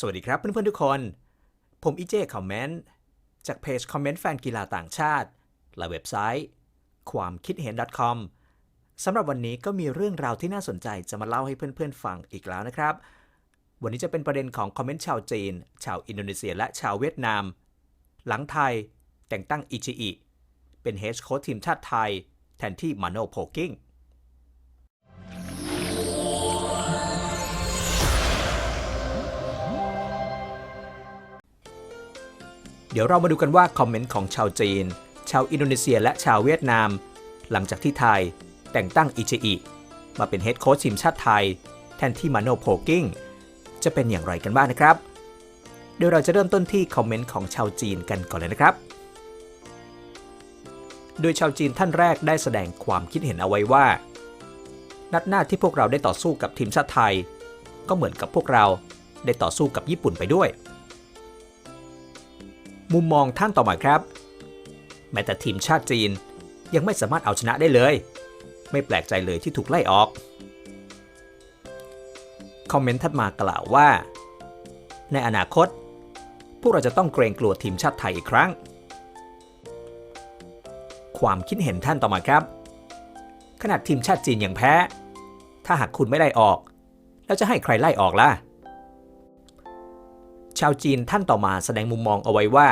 สวัสดีครับเพื่อนๆทุกคน ผมอีเจคอมเมนต์จากเพจคอมเมนต์แฟนกีฬาต่างชาติ และเว็บไซต์ ความคิดเห็น .com สำหรับวันนี้ก็มีเรื่องราวที่น่าสนใจจะมาเล่าให้เพื่อนๆฟังอีกแล้วนะครับ วันนี้จะเป็นประเด็นของคอมเมนต์ชาวจีน ชาวอินโดนีเซีย และชาวเวียดนาม หลังไทยแต่งตั้งอิชิอิเป็นเฮดโค้ชทีมชาติไทย แทนที่มาโนโพกิ้ง เดี๋ยวเรามาดูกันว่าคอมเมนต์ของชาวจีน ชาวอินโดนีเซียและชาวเวียดนาม หลังจากที่ไทย แต่งตั้งอิจิอิมาเป็นเฮดโค้ชทีมชาติไทย แทนที่มาโนโพกิ้งจะเป็นอย่างไรกันบ้างนะครับ เดี๋ยวเราจะเริ่มต้นที่คอมเมนต์ของชาวจีนกันก่อนเลยนะครับ โดยชาวจีนท่านแรกได้แสดงความคิดเห็นเอาไว้ว่า นัดหน้าที่พวกเราได้ต่อสู้กับทีมชาติไทย ก็เหมือนกับพวกเราได้ต่อสู้กับญี่ปุ่นไปด้วย มุมมองท่านต่อมาครับ แม้แต่ทีมชาติจีนยังไม่สามารถเอาชนะได้เลย ไม่แปลกใจเลยที่ถูกไล่ออก คอมเมนต์ถัดมากล่าวว่า ในอนาคต พวกเราจะต้องเกรงกลัวทีมชาติไทยอีกครั้ง ความคิดเห็นท่านต่อมาครับ ขนาดทีมชาติจีนยังแพ้ ถ้าหากคุณไม่ไล่ออก แล้วจะให้ใครไล่ออกล่ะ ชาวจีนท่านต่อมาแสดงมุมมองเอาไว้ว่า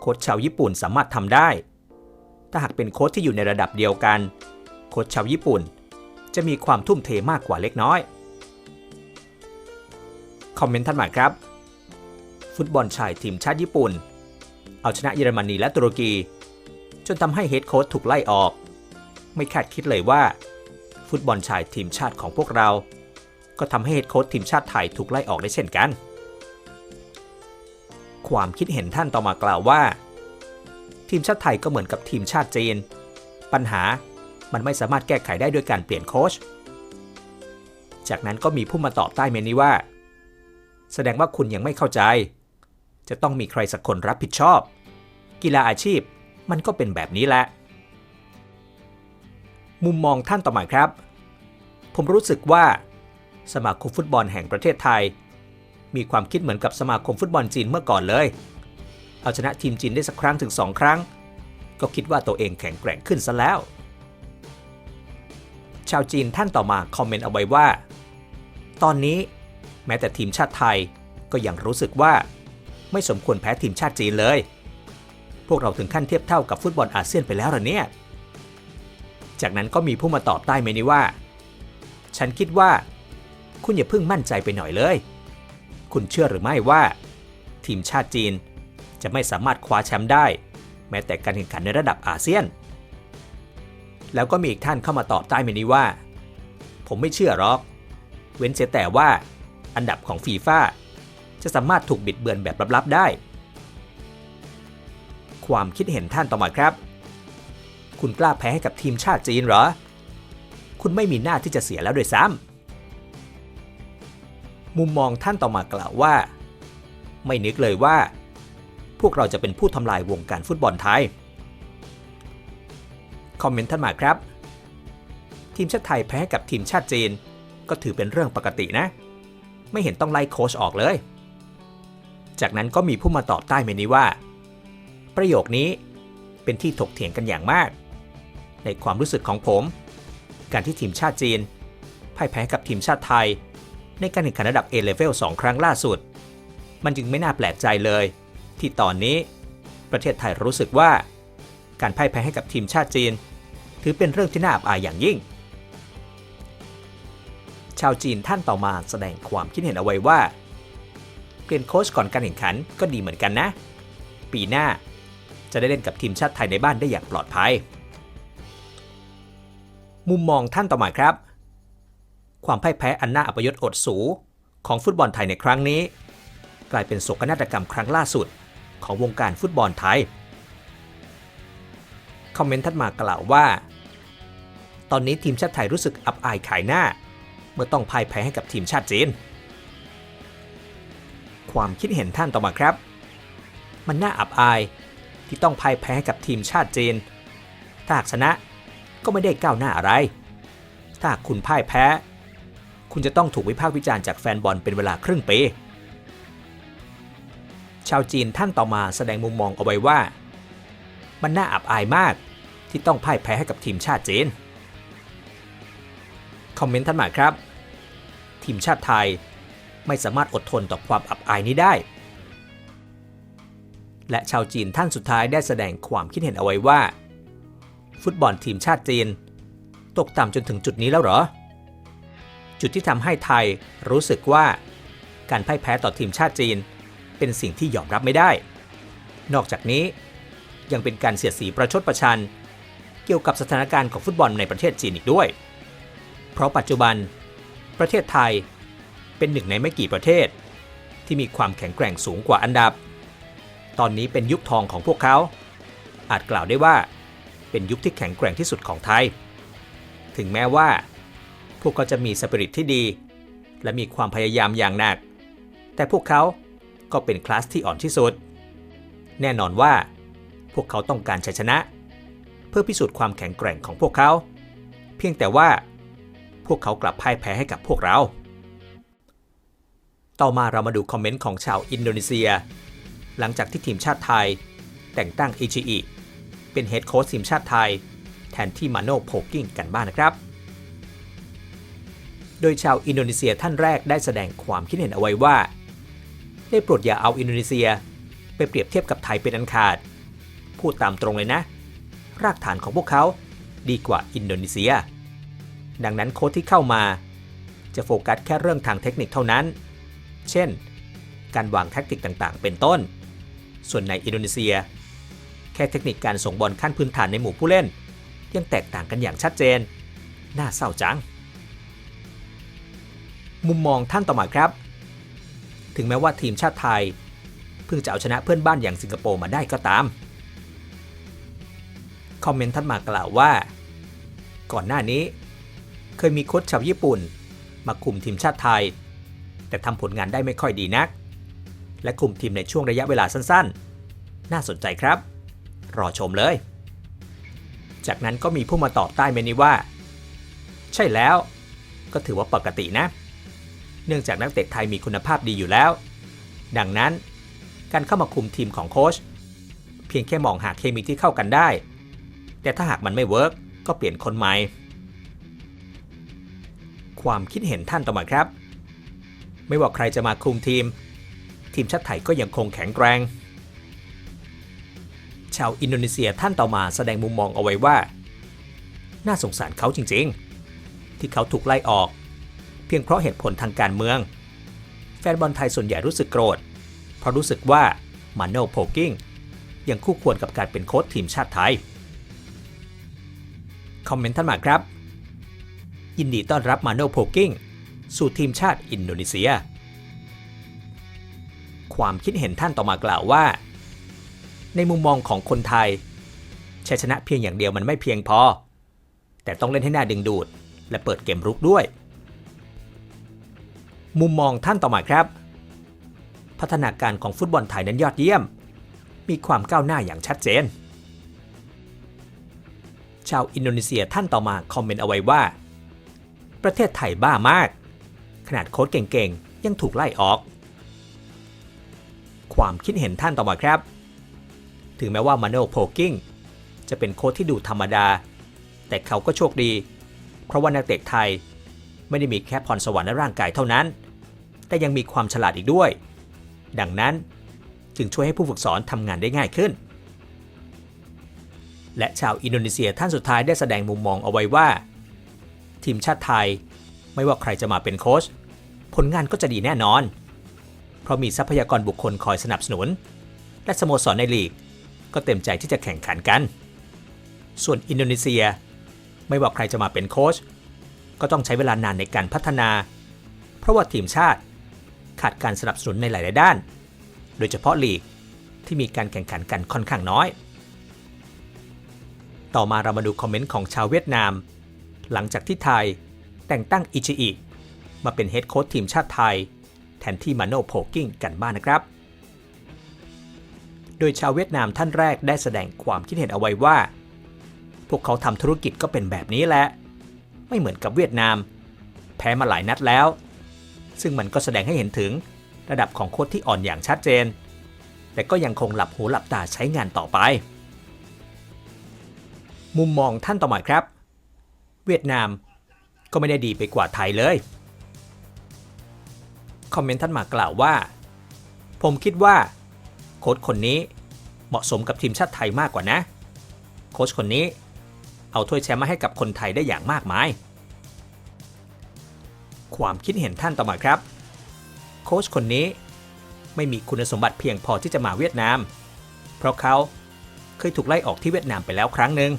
โค้ชชาวญี่ปุ่นสามารถทำได้ ถ้าหากเป็นโค้ชที่อยู่ในระดับเดียวกัน โค้ชชาวญี่ปุ่น จะมีความทุ่มเทมากกว่าเล็กน้อย คอมเมนต์ท่านมาครับ ฟุตบอลชายทีมชาติญี่ปุ่น เอาชนะเยอรมนีและตุรกี จนทำให้เฮดโค้ชถูกไล่ออก ไม่คาดคิดเลยว่า ฟุตบอลชายทีมชาติของพวกเรา ก็ทำให้เฮดโค้ชทีมชาติไทยถูกไล่ออกได้เช่นกัน ความคิดเห็นท่านต่อมากล่าวว่า ทีมชาติไทยก็เหมือนกับทีมชาติจีน ปัญหามันไม่สามารถแก้ไขได้ด้วยการเปลี่ยนโค้ช จากนั้นก็มีผู้มาตอบใต้เมนนี้ว่า แสดงว่าคุณยังไม่เข้าใจ จะต้องมีใครสักคนรับผิดชอบ กีฬาอาชีพมันก็เป็นแบบนี้แหละ มุมมองท่านต่อมาครับ ผมรู้สึกว่า สมาคมฟุตบอลแห่งประเทศไทย มีความคิดเหมือนกับสมาคมฟุตบอลจีนเมื่อก่อนเลย เอาชนะทีมจีนได้สักครั้งถึงสองครั้ง ก็คิดว่าตัวเองแข็งแกร่งขึ้นซะแล้ว ชาวจีนท่านต่อมาคอมเมนต์เอาไว้ว่า ตอนนี้แม้แต่ทีมชาติไทยก็ยังรู้สึกว่า ไม่สมควรแพ้ทีมชาติจีนเลย พวกเราถึงขั้นเทียบเท่ากับฟุตบอลอาเซียนไปแล้วหรอเนี่ย จากนั้นก็มีผู้มาตอบใต้เมนี้ว่า ฉันคิดว่า คุณอย่าเพิ่งมั่นใจไปหน่อยเลย คุณเชื่อหรือไม่ว่า ทีมชาติจีน จะไม่สามารถคว้าแชมป์ได้ แม้แต่การแข่งขันในระดับอาเซียน แล้วก็มีอีกท่านเข้ามาตอบใต้เมนี้ว่า ผมไม่เชื่อหรอก เว้นเสียแต่ว่า อันดับของฟีฟ่าจะสามารถถูกบิดเบือนแบบลับๆได้ ความคิดเห็นท่านต่อมาครับ คุณกล้าแพ้ให้กับทีมชาติจีนเหรอ คุณไม่มีหน้าที่จะเสียแล้วด้วยซ้ำ มุมมองท่านต่อมากล่าวว่า ไม่นึกเลยว่า พวกเราจะเป็นผู้ทำลายวงการฟุตบอลไทย คอมเมนต์ท่านมาครับ ทีมชาติไทยแพ้กับทีมชาติจีน ก็ถือเป็นเรื่องปกตินะ ไม่เห็นต้องไล่โค้ชออกเลย จากนั้นก็มีผู้มาตอบใต้เมนี้ว่า ประโยคนี้เป็นที่ถกเถียงกันอย่างมาก ในความรู้สึกของผม การที่ทีมชาติจีนพ่ายแพ้กับทีมชาติไทย ในการแข่งขันระดับ A-Level 2 ครั้งล่าสุด มันจึงไม่น่าแปลกใจเลย ที่ตอนนี้ ประเทศไทยรู้สึกว่า การพ่ายแพ้ให้กับทีมชาติจีน ถือเป็นเรื่องที่น่าอับอายอย่างยิ่ง ชาวจีนท่านต่อมาแสดงความคิดเห็นเอาไว้ว่าเปลี่ยนโค้ชก่อนการแข่งขันก็ดีเหมือนกันนะ ปีหน้าจะได้เล่นกับทีมชาติไทยในบ้านได้อย่างปลอดภัย มุมมองท่านต่อมาครับ ความพ่ายแพ้อันน่าอัปยศอดสูของฟุตบอลไทยในครั้งนี้ กลายเป็นโศกนาฏกรรมครั้งล่าสุด ของวงการฟุตบอลไทย คอมเมนต์ทัดมากล่าวว่า ตอนนี้ทีมชาติไทยรู้สึกอับอายขายหน้า เมื่อต้องพ่ายแพ้ให้กับทีมชาติจีน ความคิดเห็นท่านต่อมาครับ มันน่าอับอายที่ต้องพ่ายแพ้ให้กับทีมชาติจีน ถ้าหากชนะก็ไม่ได้ก้าวหน้าอะไร ถ้าคุณพ่ายแพ้ คุณจะต้องถูกวิพากษ์วิจารณ์จากแฟนบอลเป็นเวลาครึ่งปี ชาวจีนท่านต่อมาแสดงมุมมองเอาไว้ว่า มันน่าอับอายมากที่ต้องพ่ายแพ้ให้กับทีมชาติจีน คอมเมนต์ท่านมาครับ ทีมชาติไทยไม่สามารถอดทนต่อความอับอายนี้ได้ และชาวจีนท่านสุดท้ายได้แสดงความคิดเห็นเอาไว้ว่า ฟุตบอลทีมชาติจีน ตกต่ำจนถึงจุดนี้แล้วเหรอ จุดที่ทำให้ไทยรู้สึกว่า การพ่ายแพ้ต่อทีมชาติจีน เป็นสิ่งที่ยอมรับไม่ได้ นอกจากนี้ยังเป็นการเสียดสีประชดประชัน เกี่ยวกับสถานการณ์ของฟุตบอลในประเทศจีนอีกด้วย เพราะปัจจุบัน ประเทศไทยเป็นหนึ่งในไม่กี่ประเทศ ที่มีความแข็งแกร่งสูงกว่าอันดับ ตอนนี้เป็นยุคทองของพวกเขา อาจกล่าวได้ว่า เป็นยุคที่แข็งแกร่งที่สุดของไทย ถึงแม้ว่า พวกเขาจะมีสปิริตที่ดี และมีความพยายามอย่างหนัก แต่พวกเขาก็เป็นคลาสที่อ่อนที่สุด แน่นอนว่า พวกเขาต้องการชัยชนะ เพื่อพิสูจน์ความแข็งแกร่งของพวกเขา เพียงแต่ว่า พวกเขากลับพ่ายแพ้ให้กับพวกเรา ต่อมาเรามาดูคอมเมนต์ของชาวอินโดนีเซีย หลังจากที่ทีมชาติไทย แต่งตั้งอิชิอิเป็นเฮดโค้ชทีมชาติไทย แทนที่มาโนโพกิ้งกันบ้างนะครับ โดยชาวอินโดนีเซียท่านแรกได้แสดงความคิดเห็นเอาไว้ว่า ได้โปรดอย่าเอาอินโดนีเซีย ไปเปรียบเทียบกับไทยเป็นอันขาด พูดตามตรงเลยนะ รากฐานของพวกเขาดีกว่าอินโดนีเซีย ดังนั้นโค้ชที่เข้ามา จะโฟกัสแค่เรื่องทางเทคนิคเท่านั้น เช่น การวางแทคติกต่างๆ เป็นต้น ส่วนในอินโดนีเซีย แค่เทคนิคการส่งบอลขั้นพื้นฐานในหมู่ผู้เล่น ยังแตกต่างกันอย่างชัดเจน น่าเศร้าจัง มุมมองท่านต่อมาครับ ถึงแม้ว่าทีมชาติไทย เพิ่งจะเอาชนะเพื่อนบ้านอย่างสิงคโปร์มาได้ก็ตาม คอมเมนต์ท่านมากล่าวว่า ก่อนหน้านี้ เคยมีโค้ชชาวญี่ปุ่น มาคุมทีมชาติไทย แต่ทำผลงานได้ไม่ค่อยดีนัก และคุมทีมในช่วงระยะเวลาสั้นๆ น่าสนใจครับ รอชมเลย จากนั้นก็มีผู้มาตอบใต้เมนนี้ว่า ใช่แล้ว ก็ถือว่าปกตินะ เนื่องจากนักเตะไทยมีคุณภาพดีอยู่แล้ว ดังนั้น การเข้ามาคุมทีมของโค้ชเพียงแค่มองหาเคมีที่เข้ากันได้ แต่ถ้าหากมันไม่เวิร์กก็เปลี่ยนคนใหม่ ความคิดเห็นท่านต่อมาครับ ไม่ว่าใครจะมาคุมทีม ทีมชาติไทยก็ยังคงแข็งแกร่งชาวอินโดนีเซียท่านต่อมาแสดงมุมมองเอาไว้ว่า น่าสงสารเขาจริงๆ ที่เขาถูกไล่ออก พียงเพราะเหตุผลทางการเมือง แฟนบอลไทยส่วนใหญ่รู้สึกโกรธ เพราะรู้สึกว่ามาโนโพกิ้งยังคู่ควรกับการเป็นโค้ชทีมชาติไทย คอมเมนต์ท่านมาครับ ยินดีต้อนรับมาโนโพกิ้งสู่ทีมชาติอินโดนีเซีย ความคิดเห็นท่านต่อมากล่าวว่า ในมุมมองของคนไทยชัยชนะเพียงอย่างเดียวมันไม่เพียงพอ แต่ต้องเล่นให้หน่าดึงดูด และเปิดเกมรุกด้วย มุมมองท่านต่อมาครับ พัฒนาการของฟุตบอลไทยนั้นยอดเยี่ยม มีความก้าวหน้าอย่างชัดเจน ชาวอินโดนีเซียท่านต่อมาคอมเมนต์เอาไว้ว่า ประเทศไทยบ้ามาก ขนาดโค้ชเก่งๆ ยังถูกไล่ออก ความคิดเห็นท่านต่อมาครับ ถึงแม้ว่ามาโนโพกิ้งจะเป็นโค้ชที่ดูธรรมดา แต่เขาก็โชคดี เพราะว่านักเตะไทยไม่ได้มีแค่พรสวรรค์และร่างกายเท่านั้น แต่ยังมีความฉลาดอีกด้วย ดังนั้นจึงช่วยให้ผู้ฝึกสอนทำงานได้ง่ายขึ้น และชาวอินโดนีเซียท่านสุดท้ายได้แสดงมุมมองเอาไว้ว่า ทีมชาติไทยไม่ว่าใครจะมาเป็นโค้ชผลงานก็จะดีแน่นอน เพราะมีทรัพยากรบุคคลคอยสนับสนุน และสโมสรในลีก ก็เต็มใจที่จะแข่งขันกัน ส่วนอินโดนีเซีย ไม่ว่าใครจะมาเป็นโค้ชก็ต้องใช้เวลานานในการพัฒนา เพราะว่าทีมชาติ ขาดการสนับสนุนในหลาย ๆ ด้าน โดยเฉพาะลีกที่มีการแข่งขันกันค่อนข้างน้อย ต่อมาเรามาดูคอมเมนต์ของชาวเวียดนาม หลังจากที่ไทยแต่งตั้งอิชิอิมาเป็นเฮดโค้ชทีมชาติไทย แทนที่มาโนโพกิ้งกันบ้างนนะครับ โดยชาวเวียดนามท่านแรกได้แสดงความคิดเห็นเอาไว้ว่า พวกเขาทำธุรกิจก็เป็นแบบนี้แหละ ไม่เหมือนกับเวียดนาม แพ้มาหลายนัดแล้ว ซึ่งมันก็แสดงให้เห็นถึงระดับของโค้ชที่อ่อนอย่างชัดเจน แต่ก็ยังคงหลับหูหลับตาใช้งานต่อไป มุมมองท่านต่อมาครับ เวียดนามก็ไม่ได้ดีไปกว่าไทยเลย คอมเมนต์ท่านมากล่าวว่า ผมคิดว่า โค้ชคนนี้เหมาะสมกับทีมชาติไทยมากกว่านะ โค้ชคนนี้เอาถ้วยแชมป์มาให้กับคนไทยได้อย่างมากมาย ความคิดเห็นท่านต่อมาครับ โค้ชคนนี้ไม่มีคุณสมบัติเพียงพอที่จะมาเวียดนาม เพราะเขาเคยถูกไล่ออกที่เวียดนามไปแล้วครั้งหนึ่ง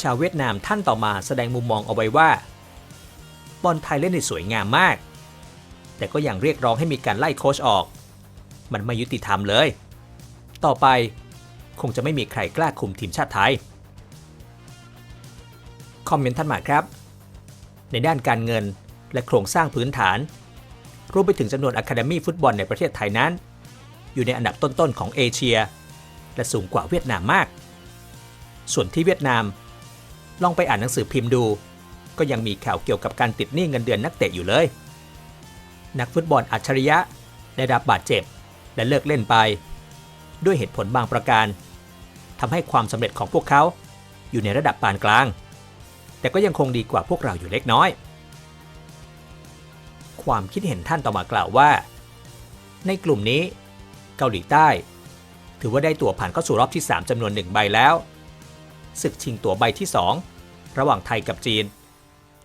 ชาวเวียดนามท่านต่อมาแสดงมุมมองเอาไว้ว่า บอลไทยเล่นได้สวยงามมาก แต่ก็ยังเรียกร้องให้มีการไล่โค้ชออก มันไม่ยุติธรรมเลย ต่อไปคงจะไม่มีใครกล้าคุมทีมชาติไทย คอมเมนต์ท่านมาครับ ในด้านการเงิน และโครงสร้างพื้นฐาน รวมไปถึงจำนวนอะคาเดมี่ฟุตบอลในประเทศไทยนั้น อยู่ในอันดับต้นๆของเอเชีย และสูงกว่าเวียดนามมาก ส่วนที่เวียดนาม ลองไปอ่านหนังสือพิมพ์ดู ก็ยังมีข่าวเกี่ยวกับการติดหนี้เงินเดือนนักเตะอยู่เลย นักฟุตบอลอัจฉริยะได้รับบาดเจ็บและเลิกเล่นไป ด้วยเหตุผลบางประการทำให้ความสำเร็จของพวกเขาอยู่ในระดับปานกลาง แต่ก็ยังคงดีกว่าพวกเราอยู่เล็กน้อย ความคิดเห็นท่านต่อมากล่าวว่า ในกลุ่มนี้ เกาหลีใต้ ถือว่าได้ตั๋วผ่านเข้าสู่รอบที่ 3จำนวนหนึ่งใบแล้ว ศึกชิงตั๋วใบที่ 2 ระหว่างไทยกับจีน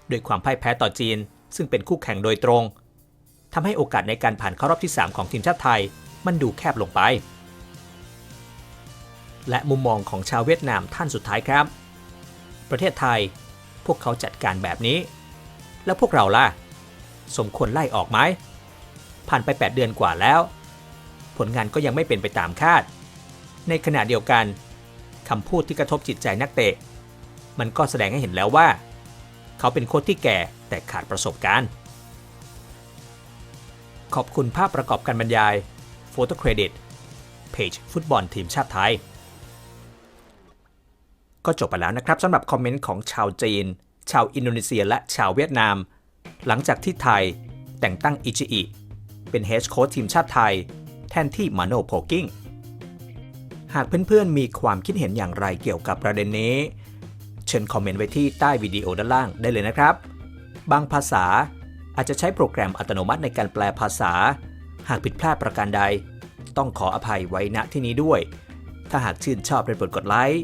โดยความพ่ายแพ้ต่อจีน ซึ่งเป็นคู่แข่งโดยตรงทำให้โอกาสในการผ่านเข้ารอบที่ 3 ของทีมชาติไทย มันดูแคบลงไป และมุมมองของชาวเวียดนามท่านสุดท้ายครับประเทศไทย พวกเขาจัดการแบบนี้ แล้วพวกเราล่ะ สมควรไล่ออกไหม ผ่านไป 8 เดือนกว่าแล้ว ผลงานก็ยังไม่เป็นไปตามคาด ในขณะเดียวกันคำพูดที่กระทบจิตใจนักเตะ มันก็แสดงให้เห็นแล้วว่า เขาเป็นโค้ชที่แก่แต่ขาดประสบการณ์ ขอบคุณภาพประกอบการบรรยาย โฟโต้เครดิตเพจฟุตบอลทีมชาติไทย ก็จบไปแล้วนะครับสำหรับคอมเมนต์ของชาวจีน ชาวอินโดนีเซียและชาวเวียดนาม หลังจากที่ไทยแต่งตั้งอิชิอิเป็นเฮดโค้ชทีมชาติไทย แทนที่มาโนโพกิ้งหากเพื่อนๆ มีความคิดเห็นอย่างไรเกี่ยวกับประเด็นนี้ เชิญคอมเมนต์ไว้ที่ใต้วิดีโอด้านล่างได้เลยนะครับ บางภาษาอาจจะใช้โปรแกรมอัตโนมัติในการแปลภาษา หากผิดพลาดประการใด ต้องขออภัยไว้ณที่นี้ด้วย ถ้าหากชื่นชอบเป็นโปรดกดไลค์